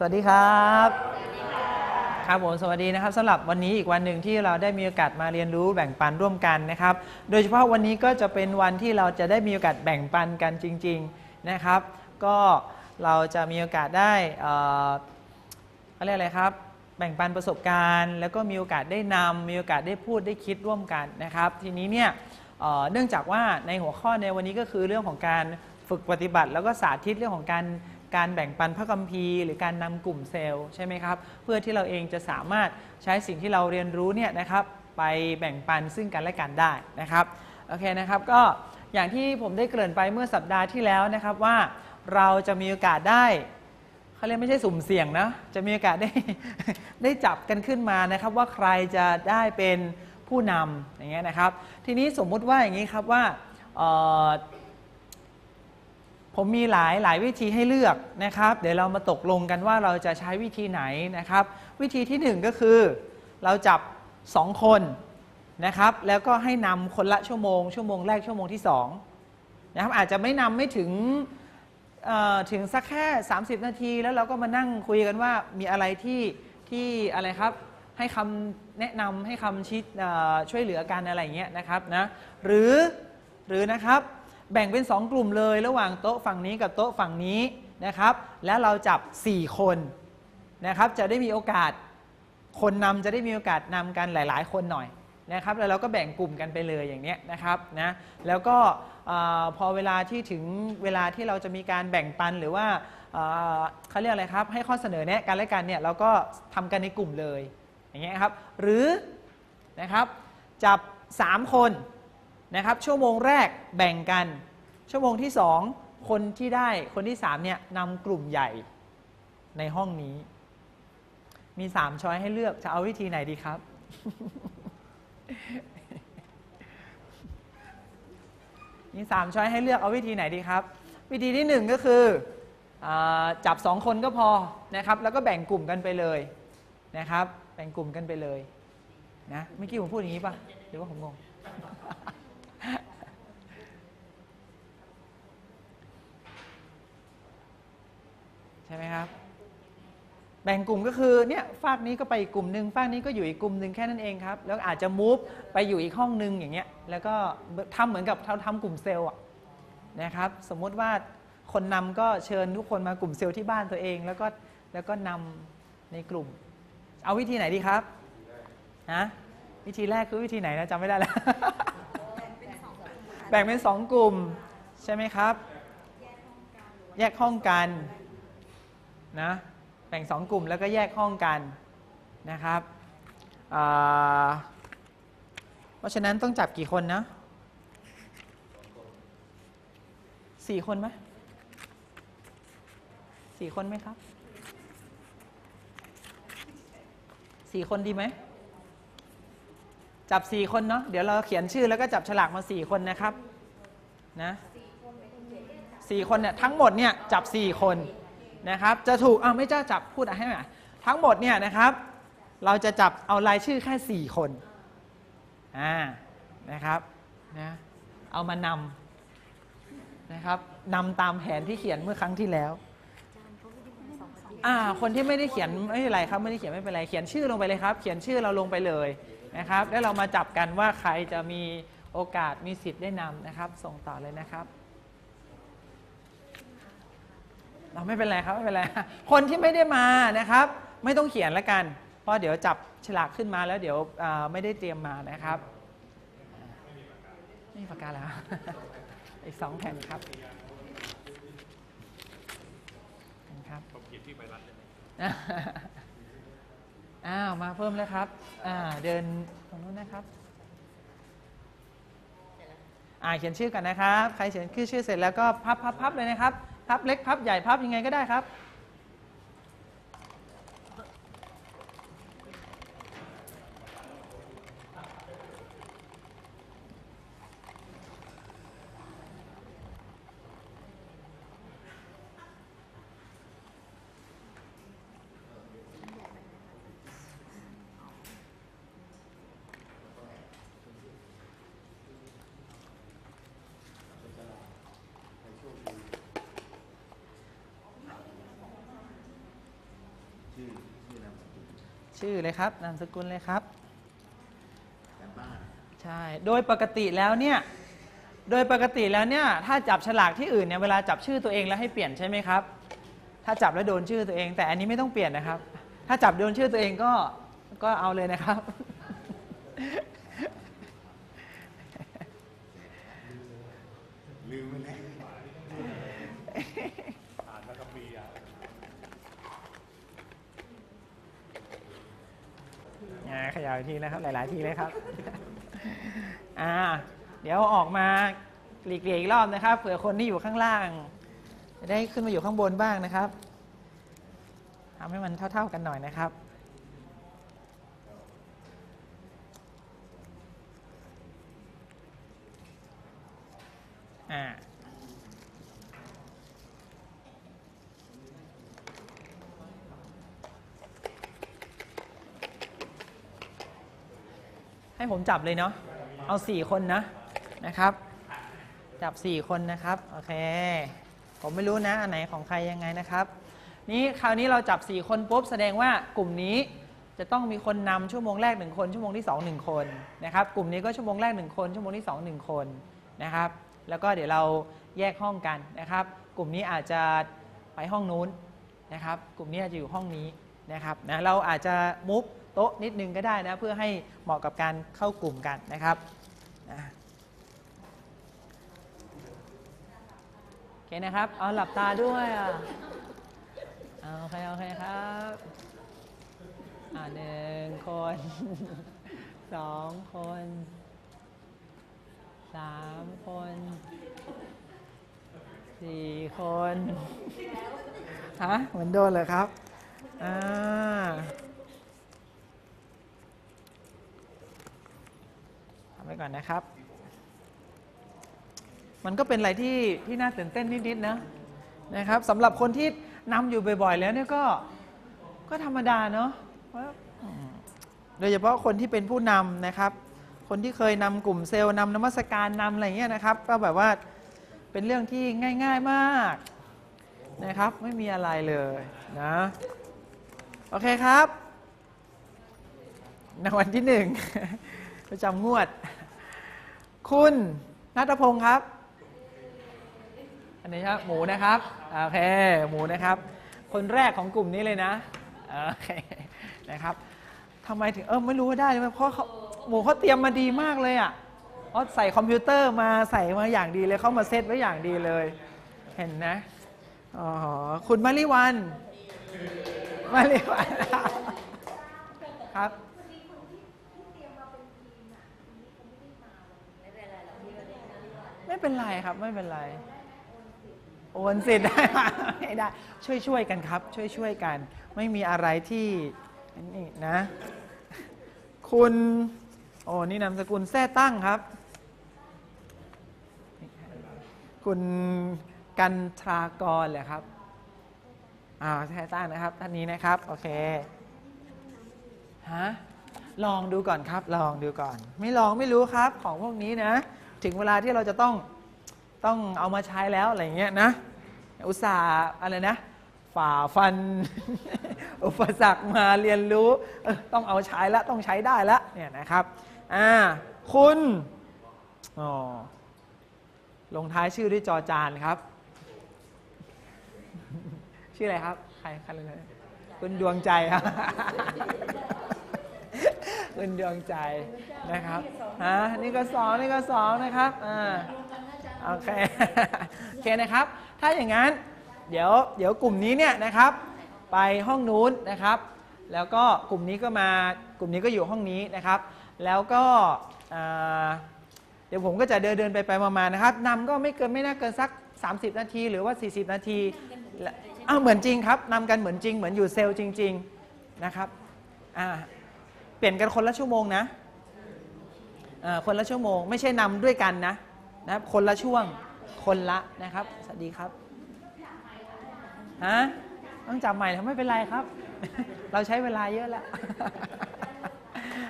สวัสดีครับครับผมสวัสดีนะครับสำหรับวันนี้อีกวันหนึ่งที่เราได้มีโอกาสมาเรียนรู้แบ่งปันร่วมกันนะครับ โดยเฉพาะวันนี้ก็จะเป็นวันที่เราจะได้มีโอกาสแบ่งปันกันจริง ๆนะครับ ก็เราจะมีโอกาสได้เอ่อเขาเรียกอะไรครับ แบ่งปันประสบการณ์ แล้วก็มีโอกาสได้นำมีโอกาสได้พูดได้คิดร่วมกันนะครับ ทีนี้เนี่ยเนื่องจากว่าในหัวข้อในวันนี้ก็คือเรื่องของการฝึกปฏิบัติ แล้วก็สาธิตเรื่องของการ การแบ่งปันพระคัมภีร์ หรือการนำกลุ่มเซลล์ใช่ไหมครับเพื่อที่เราเองจะสามารถใช้สิ่งที่เราเรียนรู้เนี่ยนะครับไปแบ่งปันซึ่งกันและกันได้นะครับโอเคนะครับก็อย่างที่ผมได้เกริ่นไปเมื่อสัปดาห์ที่แล้วนะครับว่าเราจะมีโอกาสได้เขาเรียกไม่ใช่สุ่มเสี่ยงนะจะมีโอกาสได้ได้จับกันขึ้นมานะครับ ว่าใครจะได้เป็นผู้นำอย่างเงี้ยนะครับ ทีนี้สมมุติว่าอย่างนี้ครับว่า ผมมีหลายหลายวิธีให้เลือกนะครับ เดี๋ยวเรามาตกลงกันว่าเราจะใช้วิธีไหนนะครับ วิธีที่หนึ่งก็คือ เราจับ 2 คนนะครับ แล้วก็ให้นำคนละชั่วโมง ชั่วโมงแรกชั่วโมงที่สองนะครับอาจจะไม่นำไม่ถึงถึงสักแค่ 30 นาที แล้วเราก็มานั่งคุยกันว่ามีอะไรที่ที่อะไรครับให้คำแนะนำให้คำชี้ช่วยเหลือกันอะไรเงี้ยนะครับนะหรือหรือนะครับ แบ่งเป็น 2 กลุ่มเลย ระหว่างโต๊ะฝั่งนี้กับโต๊ะฝั่งนี้นะครับ แล้วเราจับ 4 คนนะครับ จะได้มีโอกาสคนนำจะได้มีโอกาสนำกันหลาย ๆ คนหน่อยนะครับ แล้วเราก็แบ่งกลุ่มกันไปเลยอย่างเนี้ยนะครับนะแล้วก็พอเวลาที่ถึงเวลาที่เราจะมีการแบ่งปันหรือว่าเขาเรียกอะไรครับ ให้ข้อเสนอแนะกันและกันเนี่ยเราก็ทำกันในกลุ่มเลยอย่างเงี้ยครับ หรือนะครับจับ 3 คน นะครับ ชั่วโมงแรกแบ่งกัน ชั่วโมงที่ 2 คนที่ได้คนที่3เนี่ยนำกลุ่มใหญ่ในห้องนี้ มีสามช้อยให้เลือกจะเอาวิธีไหนดีครับ มีสามช้อยให้เลือกเอาวิธีไหนดีครับ วิธีที่หนึ่งก็คืออจับสองคนก็พอนะครับ แล้วก็แบ่งกลุ่มกันไปเลยนะครับ แบ่งกลุ่มกันไปเลยนะเมื่อกี้ผมพูดอย่างนี้ปะหรือว่าผมงง ใช่ไหมครับ แบ่งกลุ่มก็คือเนี่ยฝากนี้ก็ไปอีกกลุ่มหนึ่งฝากนี้ก็อยู่อีกกลุ่มหนึ่งแค่นั้นเองครับ แล้วอาจจะมูฟไปอยู่อีกห้องหนึ่งอย่างเงี้ยแล้วก็ทำเหมือนกับเราทำกลุ่มเซลล์นะครับสมมุติว่าคนนำก็เชิญทุกคนมากลุ่มเซลล์ที่บ้านตัวเอง แล้วก็แล้วก็นำในกลุ่ม เอาวิธีไหนดีครับฮะวิธีแรกคือวิธีไหนนะจำไม่ได้แล้วแบ่งเป็นสองกลุ่มใช่ไหมครับ แยกห้องกัน นะแบ่งสองกลุ่มแล้วก็แยกห้องกันนะครับเพราะฉะนั้นต้องจับกี่คนนะสี่คนไหมสี่คนไหมครับสี่คนดีไหมจับสี่คนเนาะเดี๋ยวเราเขียนชื่อแล้วก็จับฉลากมาสี่คนนะครับนะสี่คนเนี่ยทั้งหมดเนี่ยจับสี่คน นะครับจะถูกอ้าวไม่จ้าจับพูดให้หน่อยทั้งหมดเนี่ยนะครับ เราจะจับเอารายชื่อแค่ 4 คนอ่านะครับนะเอามานำนะครับนำตามแผนที่เขียนเมื่อครั้งที่แล้วอ่าคนที่ไม่ได้เขียนไม่เป็นไรครับไม่ได้เขียนไม่เป็นไรเขียนชื่อลงไปเลยครับ เขียนชื่อเราลงไปเลยนะครับ แล้วเรามาจับกันว่าใครจะมีโอกาสมีสิทธิ์ได้นำนะครับ ส่งต่อเลยนะครับ เราไม่เป็นไรครับไม่เป็นไร คนที่ไม่ได้มานะครับ ไม่ต้องเขียนแล้วกัน เพราะเดี๋ยวจับฉลากขึ้นมาแล้วเดี๋ยวไม่ได้เตรียมมานะครับไม่มีปากกาแล้วอีกสองแผ่นครับครับผมเขียนชื่ไวรัสเลยไหมอ้าวมาเพิ่มแล้วครับอ่าเดินตรงนู้นนะครับอ่าเขียนชื่อกันนะครับ ใครเขียนชื่อชื่อเสร็จแล้วก็พับพับพับเลยนะครับ พับเล็กพับใหญ่พับยังไงก็ได้ครับ ชื่อเลยครับนามสกุลเลยครับกันบ้าน ใช่ โดยปกติแล้วเนี่ย โดยปกติแล้วเนี่ย ถ้าจับฉลากที่อื่นเนี่ย เวลาจับชื่อตัวเองแล้วให้เปลี่ยนใช่ไหมครับ ถ้าจับแล้วโดนชื่อตัวเอง แต่อันนี้ไม่ต้องเปลี่ยนนะครับ ถ้าจับโดนชื่อตัวเองก็ ก็เอาเลยนะครับ ลืมไปแล้ว อ่าขยายอีกทีนะครับ หลาย ๆ ทีเลยครับ อ่า เดี๋ยวออกมาหลีกเลี่ยงอีกรอบนะครับ เผื่อคนที่อยู่ข้างล่างจะได้ขึ้นมาอยู่ข้างบนบ้างนะครับทำให้มันเท่า ๆกันหน่อยนะครับ ให้ผมจับเลยเนาะเอาสี่คนนะนะครับ จับสี่คนนะครับโอเค ผมไม่รู้นะอันไหนของใครยังไงนะครับ นี่คราวนี้เราจับ4คนปุ๊บแสดงว่ากลุ่มนี้จะต้องมีคนนำชั่วโมงแรก1คนชั่วโมงที่2 1คนนะครับ กลุ่มนี้ก็ชั่วโมงแรก1คนชั่วโมงที่2 1คนนะครับ แล้วก็เดี๋ยวเราแยกห้องกันนะครับ กลุ่มนี้อาจจะไปห้องนู้นนะครับ กลุ่มนี้อาจจะอยู่ห้องนี้นะครับนะเราอาจจะมุฟโต๊ะนิดนึงก็ได้นะเพื่อให้เหมาะกับการเข้ากลุ่มกันนะครับโอเคนะครับ เอาหลับตาด้วยอะเอาโอเคโอเคครับอ่าหนึ่งคนสองคนสามคนสี่คนฮะเหมือนโดนเลยครับอ่าทำ ไปก่อนนะครับ มันก็เป็นอะไรที่ที่น่าตื่นเต้นนิดๆนะนะครับสำหรับคนที่นำอยู่บ่อยๆ แล้วเนี่ยก็ก็ธรรมดาเนาะโดยเฉพาะคนที่เป็นผู้นำนะครับ คนที่เคยนำกลุ่มเซลล์นำนมัสการนำอะไรเงี้ยนะครับ ก็แบบว่าเป็นเรื่องที่ง่าย ๆมากนะครับ ไม่มีอะไรเลยนะ โอเคครับในวันที่หนึ่ง ประจำงวด คุณนัทพงศ์ครับ อันนี้ครับหมูนะครับโอเคหมูนะครับ คนแรกของกลุ่มนี้เลยนะโอเคนะครับทำไมถึงเออไม่รู้ว่าได้ไหมเพราะเขาหมูเขาเตรียมมาดีมากเลยอะเขาใส่คอมพิวเตอร์มาใส่มาอย่างดีเลยเขามาเซตไว้อย่างดีเลย เห็นนะอ๋อคุณมาริวันมาริวันครับ ไม่ เป็นไรครับไม่เป็นไรโอนสิทธิ์ได้ไม่ได้ช่วยช่วยๆกันครับ ช่วยช่วยๆกัน ไม่มีอะไรที่นี่นะ คุณโอ้นี่นามสกุลแท้ตั้งครับ คุณกันทรากรเหรอครับอ่าแท้ตั้งนะครับท่านนี้นะครับโอเคฮะลองดูก่อนครับ ลองดูก่อน ไม่ลองไม่รู้ครับของพวกนี้นะ ถึงเวลาที่เราจะต้องต้องเอามาใช้แล้วอะไรเงี้ยนะ อุตส่าห์อะไรนะ ฝ่าฟัน อุปสรรคมาเรียนรู้ ต้องเอาใช้แล้วต้องใช้ได้แล้วเนี่ยนะครับอ่าคุณอ๋อลงท้ายชื่อด้วยจอจานครับ ชื่ออะไรครับ ใครใครเลยคุณดวงใจครับ คุณดวงใจนะครับฮะนี่ก็สองนี่ก็สองนะครับอ่าโอเคโอเคนะครับ ถ้าอย่างนั้นเดี๋ยวเดี๋ยวกลุ่มนี้เนี่ยนะครับ ไปห้องนู้นนะครับ แล้วก็กลุ่มนี้ก็มากลุ่มนี้ก็อยู่ห้องนี้นะครับ แล้วก็เดี๋ยวผมก็จะเดินเดินไปไปมาๆนะครับนำก็ไม่เกินไม่น่าเกินสัก 30 นาที หรือว่า 40 นาทีอ้าวเหมือนจริงครับนำกันเหมือนจริง เหมือนอยู่เซลล์จริง ๆนะครับอ่า เปลี่ยนกันคนละชั่วโมงนะอ่าคนละชั่วโมง ไม่ใช่นำด้วยกันนะนะครับคนละช่วงคนละนะครับ สวัสดีครับฮะต้องจับใหม่ทำไม่เป็นไรครับ เราใช้เวลาเยอะแล้ว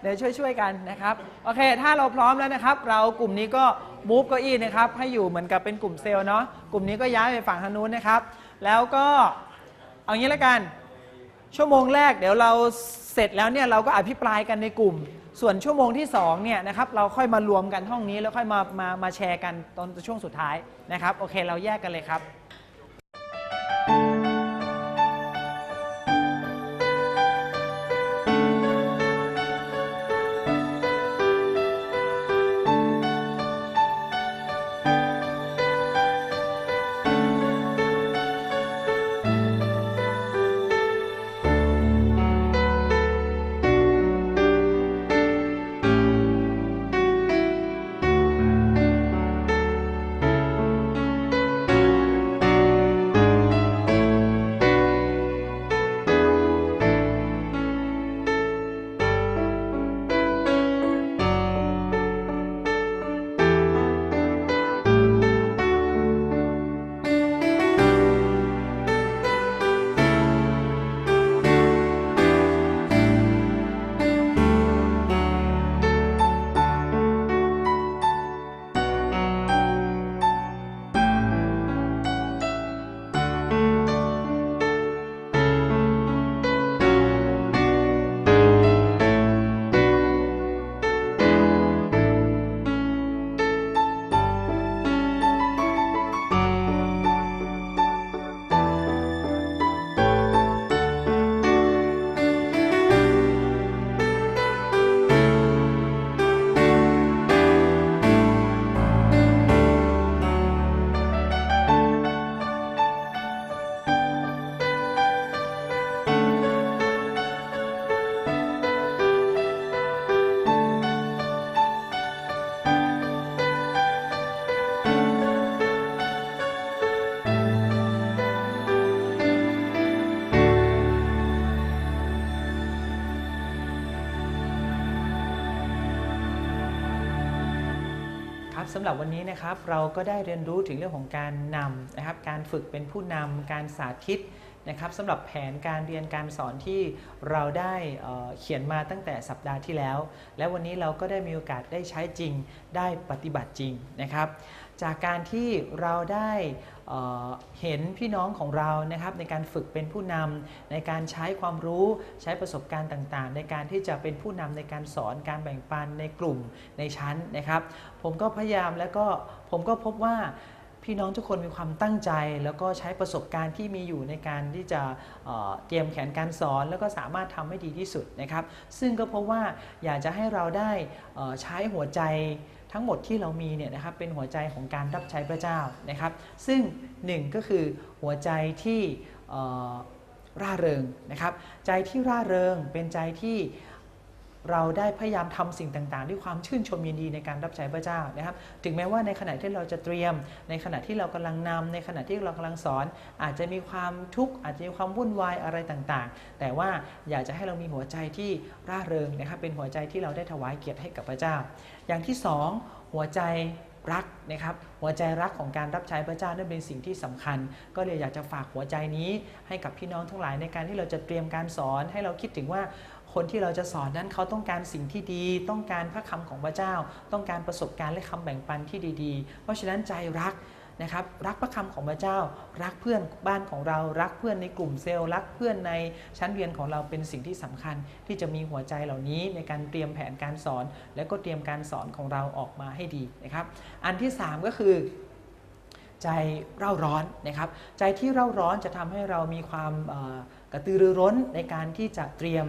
เดี๋ยวช่วยๆกันนะครับ โอเค ถ้าเราพร้อมแล้วนะครับ เรากลุ่มนี้ก็มูฟเก้าอี้นะครับ ให้อยู่เหมือนกับเป็นกลุ่มเซลล์เนาะ กลุ่มนี้ก็ย้ายไปฝั่งทางนู้นนะครับ แล้วก็เอางี้แล้วกัน ชั่วโมงแรกเดี๋ยวเราเสร็จแล้วเนี่ยเราก็อภิปรายกันในกลุ่ม ส่วนชั่วโมงที่2เนี่ยนะครับเราค่อยมารวมกันห้องนี้แล้วค่อยมามามาแชร์กันตอนช่วงสุดท้ายนะครับโอเคเราแยกกันเลยครับ ครับสำหรับวันนี้นะครับเราก็ได้เรียนรู้ถึงเรื่องของการนำนะครับ การฝึกเป็นผู้นำการสาธิตนะครับสำหรับแผนการเรียนการสอนที่เราได้เเขียนมาตั้งแต่สัปดาห์ที่แล้ว และวันนี้เราก็ได้มีโอกาสได้ใช้จริงได้ปฏิบัติจริงนะครับ จากการที่เราได้ เห็นพี่น้องของเรานะครับในการฝึกเป็นผู้นำในการใช้ความรู้ใช้ประสบการณ์ต่างๆ ในการที่จะเป็นผู้นำในการสอนการแบ่งปันในกลุ่มในชั้นนะครับ ผมก็พยายามแล้วก็ผมก็พบว่าพี่น้องทุกคนมีความตั้งใจ แล้วก็ใช้ประสบการณ์ที่มีอยู่ในการที่จะเเตรียมแผนการสอน แล้วก็สามารถทำให้ดีที่สุดนะครับ ซึ่งก็เพบว่าอยากจะให้เราได้ใช้หัวใจ ทั้งหมดที่เรามีเนี่ยนะครับเป็นหัวใจของการรับใช้พระเจ้านะครับ ซึ่งหนึ่งก็คือหัวใจที่ร่าเริงนะครับ ใจที่ร่าเริงเป็นใจที่ เราได้พยายามทำสิ่งต่างๆ ด้วยความชื่นชมยินดีในการรับใช้พระเจ้านะครับ ถึงแม้ว่าในขณะที่เราจะเตรียม ในขณะที่เรากำลังนำในขณะที่เรากำลังสอน อาจจะมีความทุกข์อาจจะมีความวุ่นวายอะไรต่างๆ แต่ว่าอยากจะให้เรามีหัวใจที่ร่าเริงนะครับ เป็นหัวใจที่เราได้ถวายเกียรติให้กับพระเจ้า อย่างที่สองหัวใจรักนะครับหัวใจรักของการรับใช้พระเจ้านั่นเป็นสิ่งที่สำคัญ ก็เลยอยากจะฝากหัวใจนี้ให้กับพี่น้องทั้งหลายในการที่เราจะเตรียมการสอนให้เราคิดถึงว่า คนที่เราจะสอนนั้นเขาต้องการสิ่งที่ดี ต้องการพระคำของพระเจ้า ต้องการประสบการณ์และคำแบ่งปันที่ดีๆ เพราะฉะนั้นใจรักนะครับรักพระคำของพระเจ้า รักเพื่อนบ้านของเรา รักเพื่อนในกลุ่มเซลล์ รักเพื่อนในชั้นเรียนของเราเป็นสิ่งที่สำคัญ ที่จะมีหัวใจเหล่านี้ในการเตรียมแผนการสอน และก็เตรียมการสอนของเราออกมาให้ดีนะครับ อันที่สามก็คือ ใจเร่าร้อนนะครับ ใจที่เร่าร้อนจะทำให้เรามีความกระตือรือร้นในการที่จะเตรียม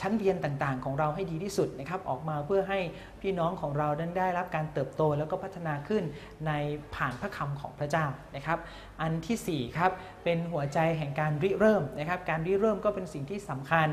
ชั้นเรียนต่างๆ ของเราให้ดีที่สุดนะครับออกมาเพื่อให้พี่น้องของเรานั้นได้รับการเติบโตแล้วก็พัฒนาขึ้นในผ่านพระคำของพระเจ้านะครับ อันที่สี่ครับเป็นหัวใจแห่งการริเริ่มนะครับ การริเริ่มก็เป็นสิ่งที่สำคัญ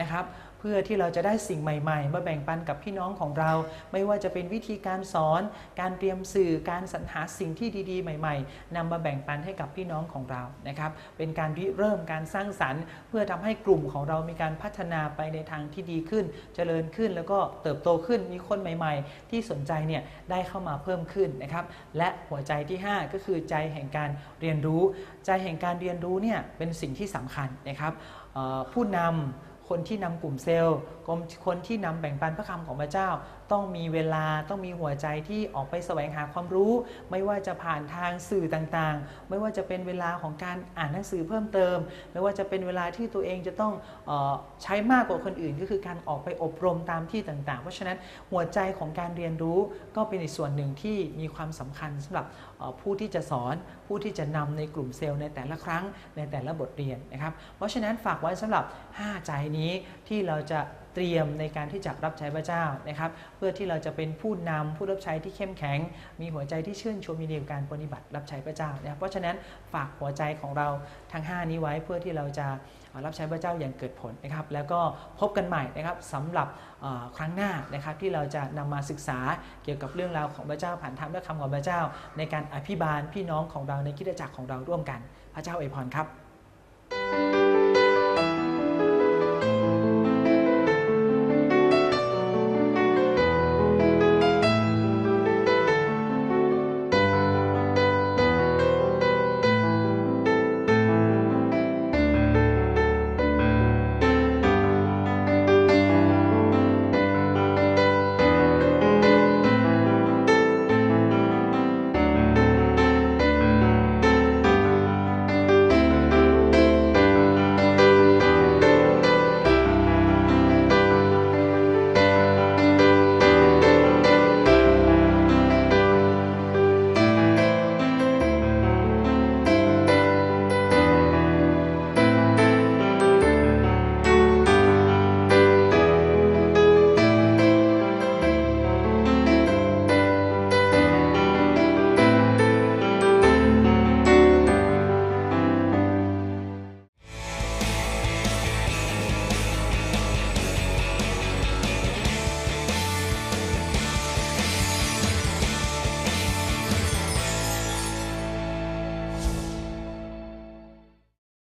นะครับ เพื่อที่เราจะได้สิ่งใหม่ ๆ มาแบ่งปันกับพี่น้องของเรา ไม่ว่าจะเป็นวิธีการสอน การเตรียมสื่อการสรรหาสิ่งที่ดีๆ ใหม่ ๆนำมาแบ่งปันให้กับพี่น้องของเรานะครับ เป็นการริเริ่มการสร้างสรรค์ เพื่อทำให้กลุ่มของเรามีการพัฒนาไปในทางที่ดีขึ้น เจริญขึ้นแล้วก็เติบโตขึ้นมีคนใหม่ ๆ ที่สนใจเนี่ยได้เข้ามาเพิ่มขึ้นนะครับ และหัวใจที่ 5 ก็คือใจแห่งการเรียนรู้ ใจแห่งการการเรียนรู้เนี่ยเป็นสิ่งที่สำคัญนะครับผู้นำคคนที่นำกลุ่มเซลล์คนคนที่นำแบ่งปันพระคำของพระเจ้า ต้องมีเวลาต้องมีหัวใจที่ออกไปแสวงหาความรู้ ไม่ว่าจะผ่านทางสื่อต่างๆ ไม่ว่าจะเป็นเวลาของการอ่านหนังสือเพิ่มเติม ไม่ว่าจะเป็นเวลาที่ตัวเองจะต้องออใช้มากกว่าคนอื่น ก็คือการออกไปอบรมตามที่ต่างๆ เพราะฉะนั้นหัวใจของการเรียนรู้ก็เป็นอีกส่วนหนึ่งที่มีความสำคัญสำหรับ ผู้ที่จะสอนผู้ที่จะนำในกลุ่มเซลล์ในแต่ละครั้งในแต่ละบทเรียนนะครับ เพราะฉะนั้นฝากไว้สำหรับ 5 ใจนี้ที่เราจะ เตรียมในการที่จะรับใช้พระเจ้านะครับ เพื่อที่เราจะเป็นผู้นำผู้รับใช้ที่เข้มแข็ง มีหัวใจที่ชื่นชมยินดีกับการปฏิบัติรับใช้พระเจ้านะครับเพราะฉะนั้นฝากหัวใจของเราทั้ง 5 นี้ไว้เพื่อที่เราจะรับใช้พระเจ้าอย่างเกิดผลนะครับ แล้วก็พบกันใหม่นะครับสำหรับครั้งหน้านะครับที่เราจะนำมาศึกษาเกี่ยวกับเรื่องราวของพระเจ้าผ่านธรรมและคำของพระเจ้า ในการอภิบาลพี่น้องของเราในคิดจักรของเราร่วมกัน พระเจ้าอวยพรครับ